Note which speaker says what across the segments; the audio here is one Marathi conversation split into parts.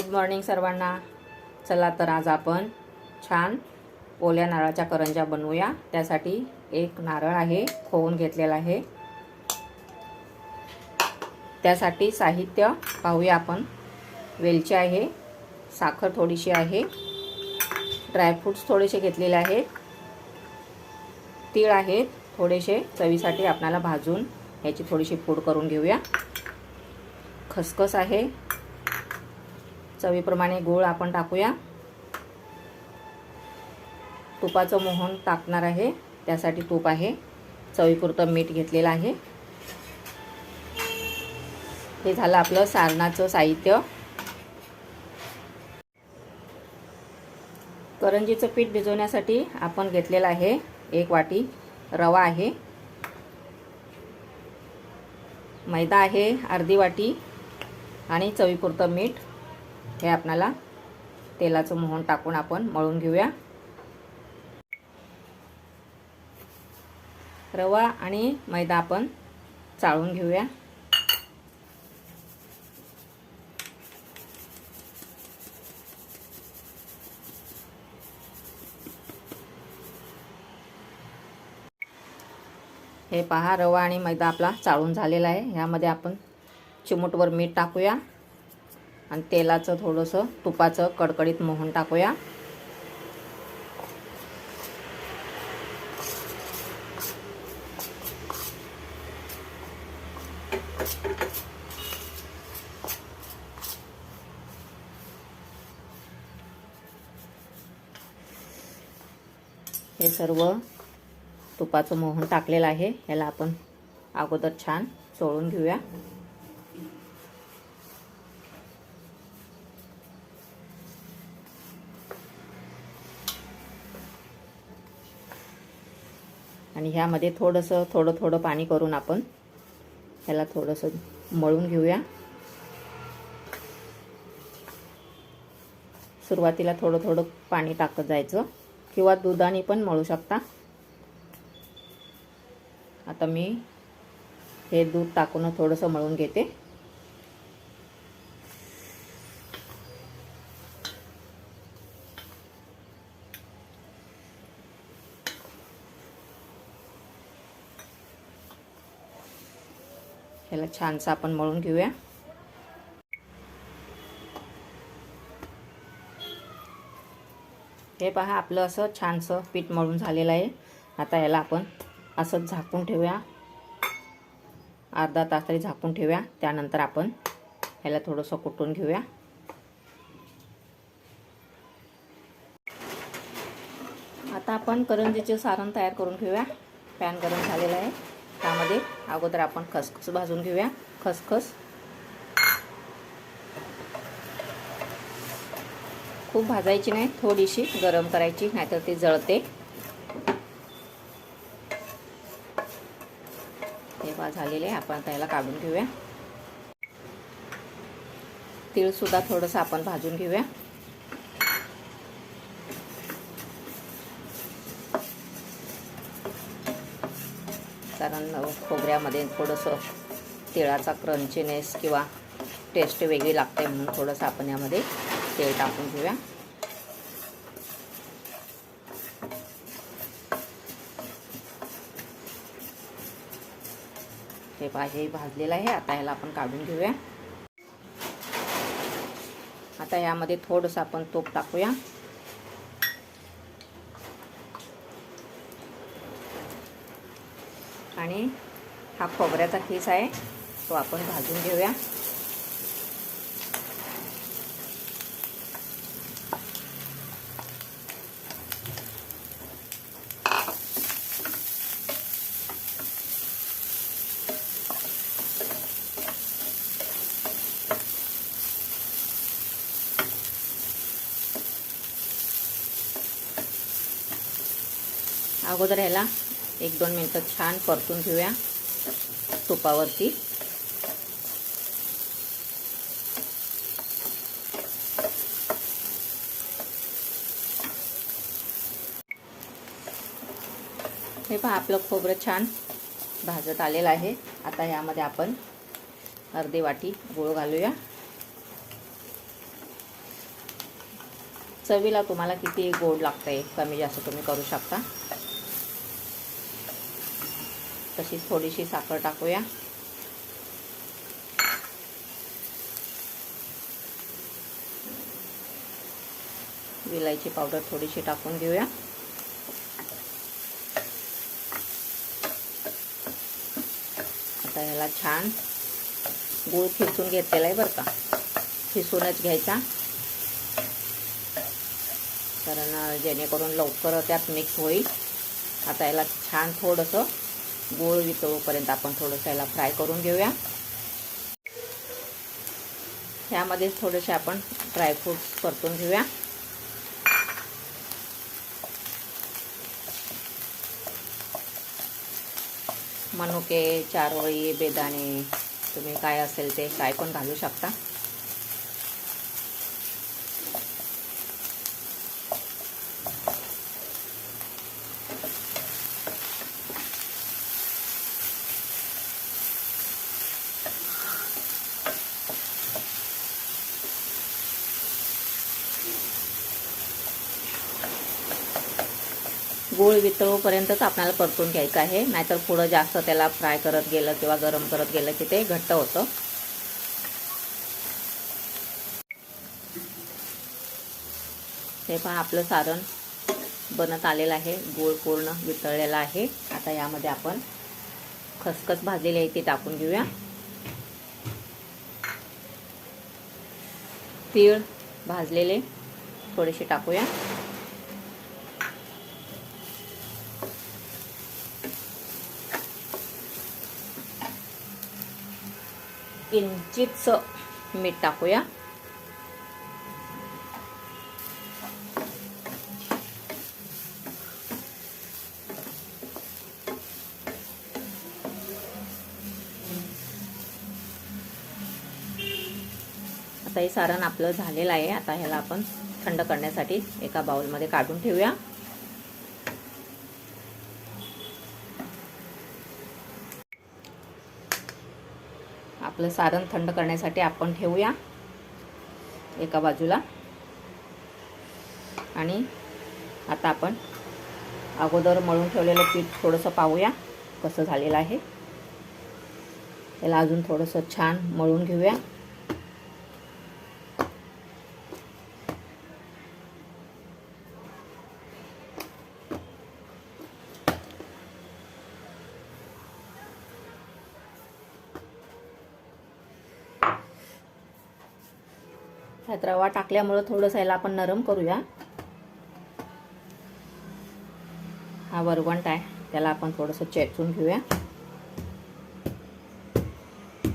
Speaker 1: गुड मॉर्निंग सर्वांना. चला तर आज आपण छान ओल्या नारळाच्या करंज्या बनवूया. त्यासाठी एक नारळ आहे खोवून घेतलेला आहे. त्यासाठी साहित्य पाहूया आपण. वेलची आहे साखर थोडीशी आहे. ड्रायफ्रूट्स थोडेसे घेतलेले आहेत. तीळ आहेत थोडेसे चवीसाठी आपल्याला भाजून याची थोडीशी पूड करून घेऊया. खसखस आहे चवीप्रमाणे गूळ आपण टाकूया. तुपाचं मोहन टाकणार आहे. त्यासाठी तूप आहे. चवीपुरतं मीठ घेतलेलं आहे. हे झालं आपलं सारणाचं साहित्य. करंजीचं पीठ भिजवण्यासाठी आपण घेतलेलं आहे एक वाटी रवा आहे. मैदा आहे अर्धी वाटी आणि चवीपुरतं मीठ. हे आपणाला तेलाचं मोहन टाकून आपण मळून घेऊया. रवा आणि मैदा आपण चाळून घेऊया. हे पहा रवा आणि मैदा आपला चाळून झालेला आहे. ह्यामध्ये आपण चिमूटवर मीठ टाकूया. आणि तेलाचं थोडंसं तुपाचं कडकडीत मोहन टाकूया. हे सर्व तुपाचं मोहन टाकलेलं आहे. याला आपण अगोदर छान चोळून घेऊया. आणि ह्यामध्ये थोडंसं थोडं थोडं पाणी करून आपण ह्याला थोडंसं मळून घेऊया. सुरुवातीला थोडं थोडं पाणी टाकत जायचं. किंवा दुधाने पण मळू शकता. आता मी हे दूध टाकून थोडंसं मळून घेते. छानसं आपण मळून घेऊया. हे पहा आपलं असं छानसं पीठ मळून झालेलं आहे. आता याला आपण असंच झाकून ठेवूया. अर्धा तास तरी झाकून ठेवूया. त्यानंतर आपण ह्याला थोडंसं कुटून घेऊया. आता आपण करंजीचे सारण तयार करून घेऊया. पॅन गरम झालेला आहे. त्यामध्ये अगोदर आपण खसखस भाजून घेऊया. खसखस. खूप भाजायची नाही थोडीशी गरम करायची नाहीतर ती जळते. तेव्हा झालेले आपण आता याला काढून घेऊया. तीळ सुद्धा थोडंसं आपण भाजून घेऊया. छान खोबऱ्यामध्ये थोडंसं तिळाचा क्रंचीनेस किंवा टेस्ट वेगळी लागते म्हणून थोडंसं आपण यामध्ये तेल टाकून घेऊया. हे पाहिजे भाजलेलं आहे. आता ह्याला आपण काढून घेऊया. आता यामध्ये थोडंसं आपण तूप टाकूया. आणि हा खोबऱ्याचा खीस आहे तो आपण भाजून घेऊया. अगोदर ह्याला एक दोन मिनटं छान परतून घेऊया तुपावरती. हे पहा आपलं खोबरं छान भाजत आलेलं आहे. आता यामध्ये आपण अर्धी वाटी गूळ घालूया. चवीला तुम्हाला किती गोड लागतंय कमी जास्त तुम्ही करू शकता. अशी थोडीशी साखर टाकूया. विलायची पावडर थोडीशी टाकून घेऊया. आता ह्याला छान गूळ खिसून घेतलेला आहे बरं का. खिसूनच घ्यायचा. कारण जेणेकरून लवकर त्यात मिक्स होईल. आता याला छान थोडंसं गोळ वितळूपर्यंत आपण थोडंसं याला फ्राय करून घेऊया. ह्यामध्ये थोडेसे आपण ड्रायफ्रूट्स परतून घेऊया. मनुके चारोळी बेदाणे तुम्ही काय असेल ते काय पण घालू शकता. गूळ वितळूपर्यंतच आपल्याला परतून घ्यायचं आहे. नाहीतर पुढं जास्त त्याला फ्राय करत गेलं किंवा गरम करत गेलं की ते घट्ट होतं. ते पण आपलं सारण बनत आलेलं आहे. गूळ पूर्ण वितळलेला आहे. आता यामध्ये आपण खसखस भाजलेली आहे ती टाकून घेऊया. तीळ भाजलेले थोडेसे टाकूया. किंचितच मीठ टाकूया. आता हे सारण आपलं झालेलं आहे. आता ह्याला आपण थंड करण्यासाठी एका बाउलमध्ये काढून ठेवूया. आपलं सारण थंड करण्यासाठी आपण ठेवूया. एका बाजूला. आणि आता आपण अगोदर मळून ठेवलेलं पीठ थोडंसं पाहूया कसं झालेलं आहे. त्याला अजून थोडंसं छान मळून घेऊया. त्यात रवा टाकल्यामुळं थोडंसं याला आपण नरम करूया. हा वरवंट आहे. त्याला आपण थोडंसं चेचून घेऊया.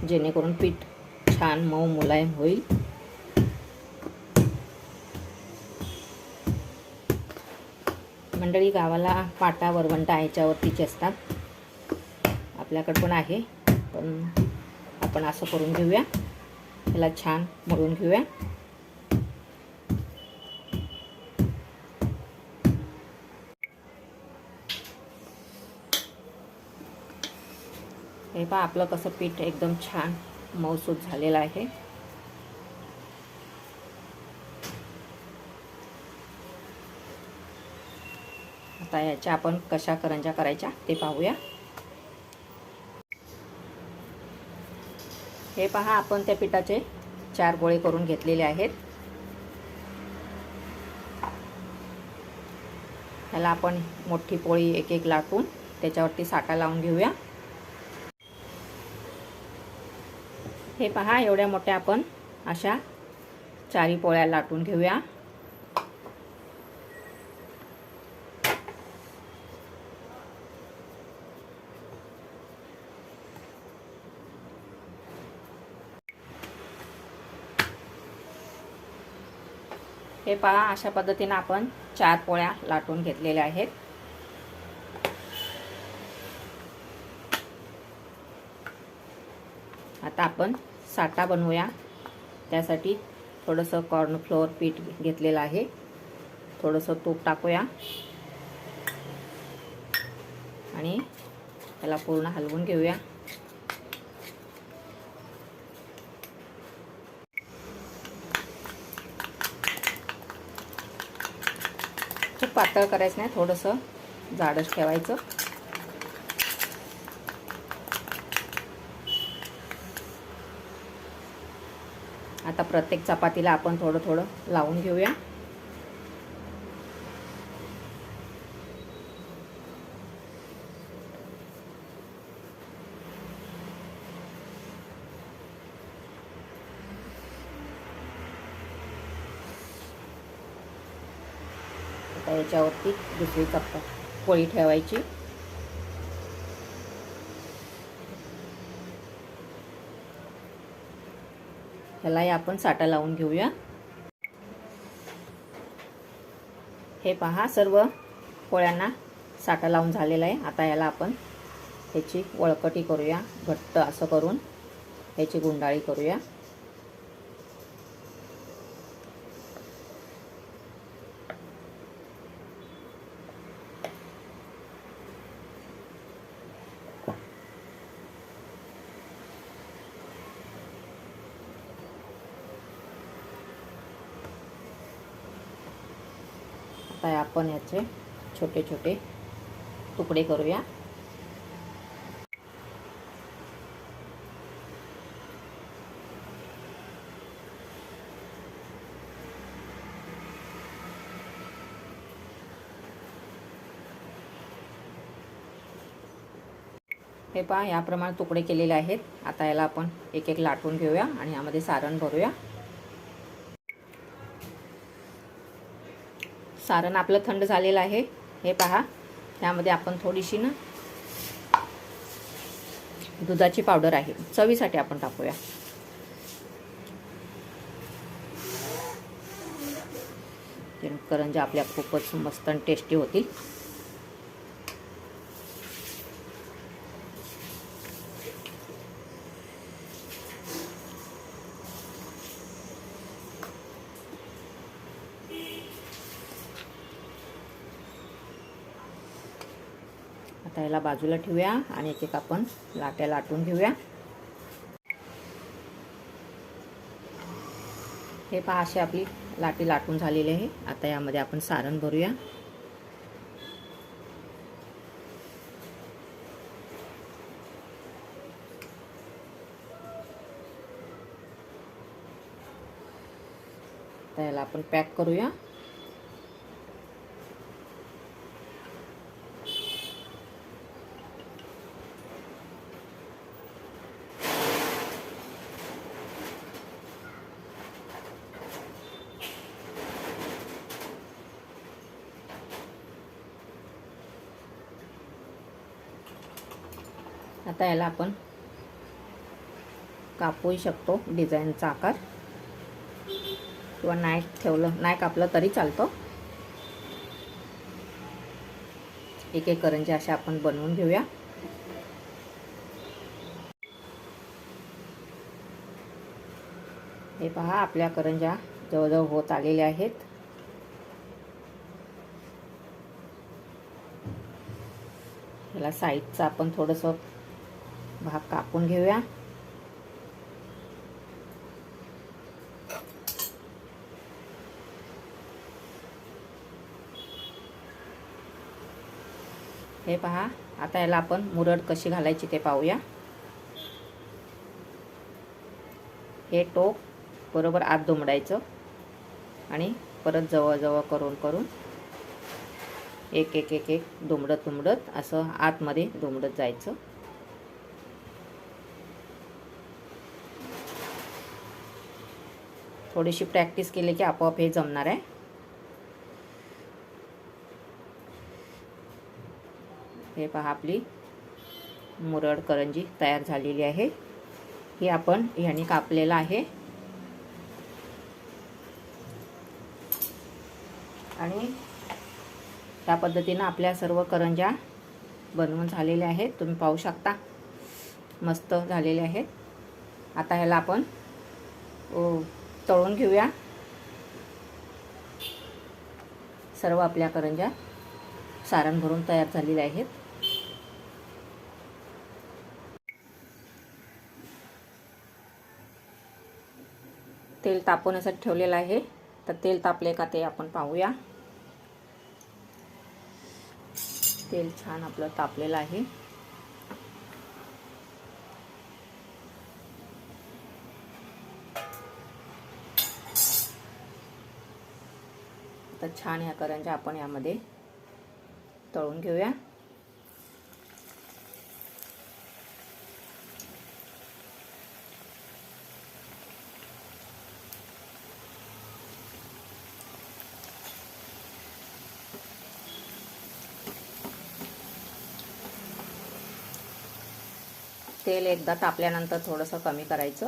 Speaker 1: जेणेकरून पीठ छान मऊ मुलायम होईल. मंडळी गावाला पाटा वरवंटा ह्याच्यावरतीचे असतात आपल्याकडं पण आहे पण आपण असं करून घेऊया. त्याला छान मळून घेऊया. आणि पहा आपलं कसं पीठ एकदम छान मऊसूत झालेलं आहे. आता याच्या आपण कशा करंजा करायच्या ते पाहूया. हे पहा आपण त्या पिठाचे चार गोळे करून घेतलेले आहेत. ह्याला आपण मोठी पोळी एक एक लाटून त्याच्यावरती साठा लावून घेऊया. हे पहा एवढ्या मोठ्या आपण अशा चारी पोळ्या लाटून घेऊया. हे पहा अशा पद्धतीनं आपण चार पोळ्या लाटून घेतलेल्या आहेत. आता आपण साठा बनवूया. त्यासाठी थोडंसं कॉर्नफ्लोअर पीठ घेतलेलं आहे. थोडंसं तूप टाकूया. आणि त्याला पूर्ण हलवून घेऊया. खूप पातळ करायचं नाही थोडंसं जाडच ठेवायचं. आता प्रत्येक चपातीला आपण थोडं थोडं लावून घेऊया. याच्यावरती दुसरी चप्पा पोळी ठेवायची. ह्यालाही आपण साठा लावून घेऊया. हे पहा सर्व पोळ्यांना साठा लावून झालेला आहे. आता याला आपण ह्याची वळकटी करूया घट्ट असं करून. ह्याची गुंडाळी करूया. आता आपण याचे छोटे छोटे तुकडे करूया. हे पहा याप्रमाणे तुकडे केलेले आहेत. आता याला आपण एक एक लाटून घेऊया आणि यामध्ये सारण भरूया. सारण आपलं थंड झालेलं आहे. हे पहा. त्यामध्ये आपण थोडीशी ना दुधाची पावडर आहे. चवीसाठी आपण टाकूया. करंजा आपल्या खूपच मस्त आणि टेस्टी होतील. आता याला बाजूला ठेवूया आणि एक एक आपण लाट्या लाटून घेऊया. हे पहा अशी आपली लाटी लाटून झालेली आहे. आता यामध्ये आपण सारण भरूया. आता याला आपण पॅक करूया. आता याला आपण कापूही शकतो डिझाईनचा आकार. किंवा नाही ठेवलं नाही कापलं तरी चालतं. एक एक करंजे अशा आपण बनवून घेऊया. हे पहा आपल्या करंजा जवळजवळ होत आलेल्या आहेत. याला साईडचं आपण थोडंसं भाग कापून घेऊया. हे पहा आता याला आपण मुरड कशी घालायची ते पाहूया. हे टोक बरोबर आत दुमडायचं आणि परत जवळजवळ करून करून एक एक एक एक दुमडत दुमडत असं आतमध्ये दुमडत जायचं. थोडीशी प्रॅक्टिस केली की आपोआप हे जमणार आहे. हे पहा आपली मुरड करंजी तयार झालेली आहे. ही आपण ह्याने कापलेलं आहे. आणि त्या पद्धतीनं आपल्या सर्व करंज्या बनवून झालेल्या आहेत. तुम्ही पाहू शकता. मस्त झालेले आहेत. आता ह्याला आपण तळून घेऊया. सर्व आपल्या करंजा सारण भरून तयार झालेल्या आहेत. तेल तापवण्यासाठी ठेवलेलं आहे. तर तेल तापले का ते आपण पाहूया. तेल छान आपलं तापलेलं आहे. आता छान या करंजा आपण यामध्ये तळून घेऊया. तेल एकदा तापल्यानंतर थोडंसं कमी करायचं.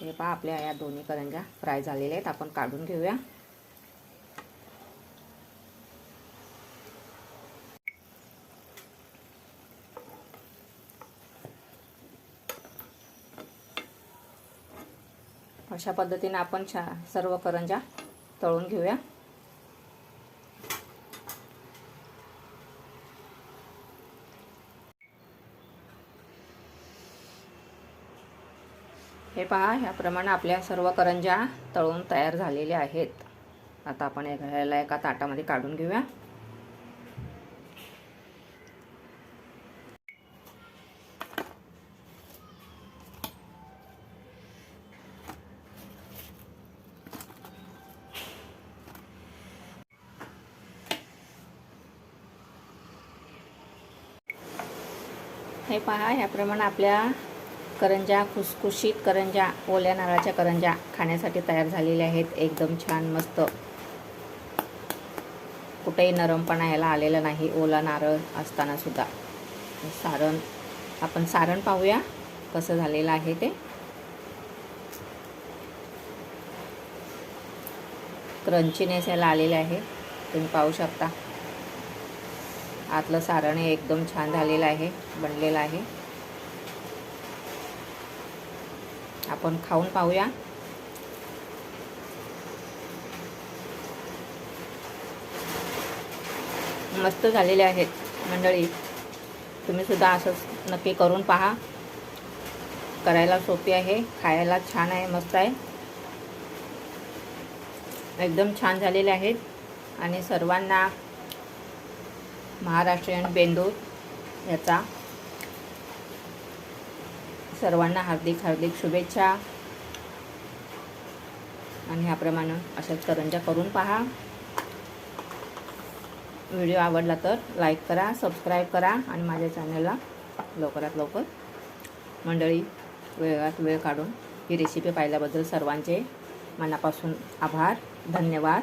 Speaker 1: हे पहा आपल्या या दोन्ही करंजा फ्राय झालेल्या आहेत. आपण काढून घेऊया. अशा पद्धतीने आपण छा सर्व करंजा तळून घेऊया. पहा ह्याप्रमाणे आपल्या सर्व करंज्या तळून तयार झालेल्या आहेत. आता आपण ह्याला एका ताटामध्ये काढून घेऊया. हे पहा ह्याप्रमाणे आपल्या करंजा खुसखुशीत करंजा ओल्या नारळाच्या करंजा खाण्यासाठी तयार झालेल्या आहेत. एकदम छान मस्त. कुठेही नरमपणा याला आलेला नाही. ओला नारळ असताना सुद्धा. सारण आपण सारण पाहूया कसं झालेलं आहे ते. क्रंचीनेस याला आलेले आहे. तुम्ही पाहू शकता. आतलं सारण हे एकदम छान झालेलं आहे बनलेलं आहे. आपण खाऊन पाहूया. मस्त झालेले आहेत मंडळी. तुम्ही सुद्धा असंच नक्की करून पहा. करायला सोपी आहे खायला छान आहे मस्त आहे. एकदम छान झालेले आहेत. आणि सर्वांना महाराष्ट्रीयन बेंदूर याचा सर्वांना हार्दिक हार्दिक शुभेच्छा. आणि ह्याप्रमाणे अशाच करंजा करून पहा. व्हिडिओ आवडला तर लाईक करा सबस्क्राईब करा आणि माझ्या चॅनलला लवकरात लवकर मंडळी वेळात वेळ काढून ही रेसिपी पाहिल्याबद्दल सर्वांचे मनापासून आभार धन्यवाद.